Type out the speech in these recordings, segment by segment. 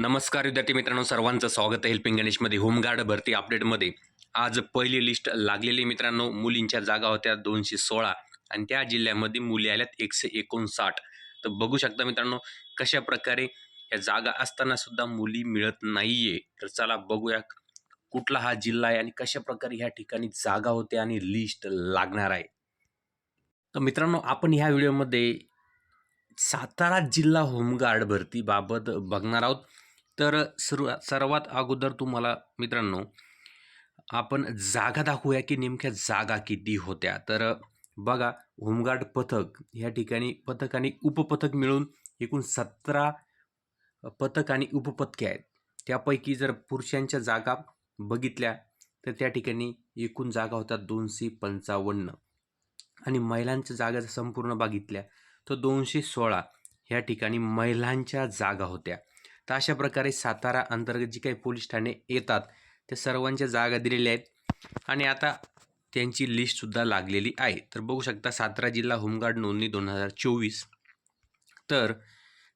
नमस्कार विद्यार्थी मित्रांनो सर्वांचं स्वागत आहे हेल्पिंग गणेशमध्ये होमगार्ड भरती अपडेटमध्ये. आज पहिली लिस्ट लागलेली मित्रांनो मुलींच्या जागा होत्या दोनशे सोळा आणि त्या जिल्ह्यामध्ये मुली आल्यात एकशे एकोणसाठ. तर बघू शकता मित्रांनो कशा प्रकारे या जागा असताना सुद्धा मुली मिळत नाहीये. तर चला बघूया कुठला हा जिल्हा आहे आणि कशा प्रकारे ह्या ठिकाणी जागा होते आणि लिस्ट लागणार आहे. तर मित्रांनो आपण ह्या व्हिडिओमध्ये सातारा जिल्हा होमगार्ड भरतीबाबत बघणार आहोत. तर सर्व सर्वात अगोदर तुम्हाला मित्रांनो आपण जागा दाखवूया की नेमक्या जागा किती होत्या. तर बघा होमगार्ड पथक ह्या ठिकाणी पथक आणि उपपथक मिळून एकूण सतरा पथक आणि उपपथके आहेत. त्यापैकी जर पुरुषांच्या जागा बघितल्या तर त्या ठिकाणी एकूण जागा होत्या दोनशे पंचावन्न. आणि महिलांच्या जागा जर संपूर्ण बघितल्या तर दोनशे सोळा. ह्या ठिकाणी महिलांच्या जागा होत्या. तर अशा प्रकारे सातारा अंतर्गत जी काही पोलीस ठाणे येतात त्या सर्वांच्या जागा दिलेल्या आहेत. आणि आता त्यांची लिस्टसुद्धा लागलेली आहे. तर बघू शकता सातारा जिल्हा होमगार्ड नोंदणी दोन हजार चोवीस. तर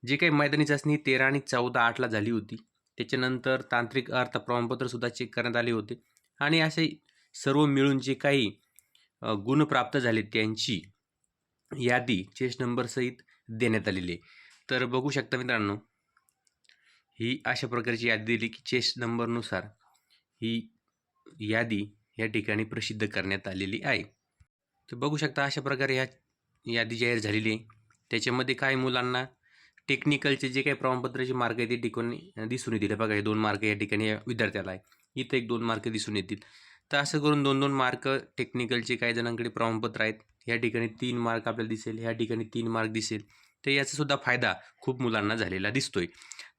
जे काही मैदानी चाचणी तेरा आणि चौदा आठला झाली होती. त्याच्यानंतर तांत्रिक अर्थ प्रमाणपत्रसुद्धा चेक करण्यात आले होते. आणि असे सर्व मिळून जे काही गुण प्राप्त झाले त्यांची यादी चेस्ट नंबरसहित देण्यात आलेली आहे. तर बघू शकता मित्रांनो ही अशा प्रकारची यादी दिली की चेस नंबरनुसार ही यादी या ठिकाणी प्रसिद्ध करण्यात आलेली आहे. तर बघू शकता अशा प्रकारे ह्या यादी जाहीर झालेली आहे. त्याच्यामध्ये काय मुलांना टेक्निकलचे जे काही प्रमाणपत्राचे मार्क आहे ते ठिकाणी दिसून येतील. बघा हे दोन मार्क या ठिकाणी विद्यार्थ्याला आहे. इथं एक दोन मार्क दिसून येतील. तर असं करून दोन दोन मार्क टेक्निकलचे काही जणांकडे प्रमाणपत्र आहेत. या ठिकाणी तीन मार्क आपल्याला दिसेल. ह्या ठिकाणी तीन मार्क दिसेल. तर याचा सुद्धा फायदा खूप मुलांना झालेला दिसतोय.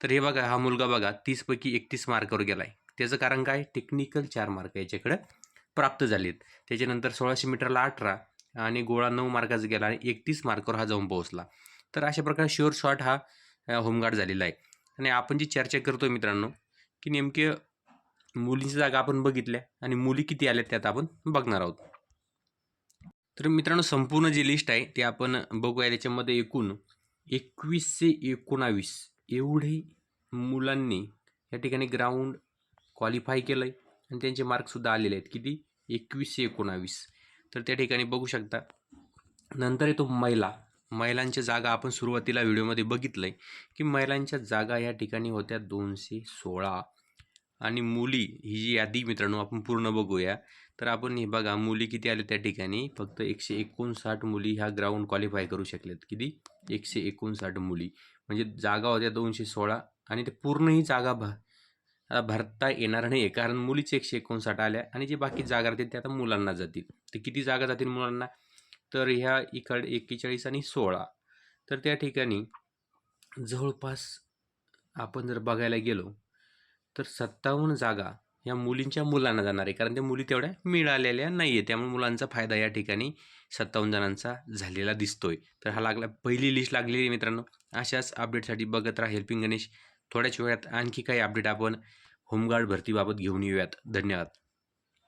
तर हे बघा हा मुलगा बघा तीसपैकी एकतीस मार्कावर गेला आहे त्याचं कारण काय? टेक्निकल चार मार्क याच्याकडं प्राप्त झालेत. त्याच्यानंतर सोळाशे मीटरला अठरा आणि गोळा नऊ मार्काचा गेला आणि एकतीस मार्कावर हा जाऊन पोहोचला. तर अशा प्रकारे शुअर शॉट हा होमगार्ड झालेला आहे. आणि आपण जी चर्चा करतो मित्रांनो की नेमके मुलींची जागा आपण बघितल्या आणि मुली किती आल्या त्यात आपण बघणार आहोत. तर मित्रांनो संपूर्ण जी लिस्ट आहे ती आपण बघूया. त्याच्यामध्ये एकूण एकवीसशे एकोणावीस एवढे मुलांनी या ठिकाणी ग्राउंड क्वालिफाय केलं आहे आणि त्यांचे मार्कसुद्धा आलेले आहेत. किती? एकवीसशे एकोणावीस. तर त्या ठिकाणी बघू शकता नंतर येतो महिला महिलांच्या जागा आपण सुरुवातीला व्हिडिओमध्ये बघितलं आहे की महिलांच्या जागा या ठिकाणी होत्या दोनशे सोळा. आणि मुली ही जी यादी मित्रांनो आपण पूर्ण बघूया. तर आपण हे बघा मुली किती आले त्या ठिकाणी? फक्त एकशे एकोणसाठ मुली ह्या ग्राउंड क्वालिफाय करू शकल्यात किती? एकशे एकोणसाठ मुली. म्हणजे जागा होत्या दोनशे सोळा आणि ते पूर्णही जागा भा भरता येणार नाही कारण मुलीच एकशे एकोणसाठ आल्या आणि जे बाकी जागा राहतील त्या आता मुलांना जातील. तर किती जागा जातील मुलांना? तर ह्या इकडे एक्केचाळीस आणि सोळा. तर त्या ठिकाणी जवळपास आपण जर बघायला गेलो तर सत्तावन्न जागा या मुलींच्या मुलांना जाणार आहे. कारण त्या मुली तेवढ्या मिळालेल्या नाही आहे त्यामुळे मुलांचा फायदा या ठिकाणी सत्तावन्न जणांचा झालेला दिसतोय. तर हा लागला पहिली लिस्ट लागलेली आहे मित्रांनो. अशाच अपडेटसाठी बघत राहा हेल्पिंग गणेश. थोड्याच वेळात आणखी काही अपडेट आपण होमगार्ड भरतीबाबत घेऊन येऊयात. धन्यवाद.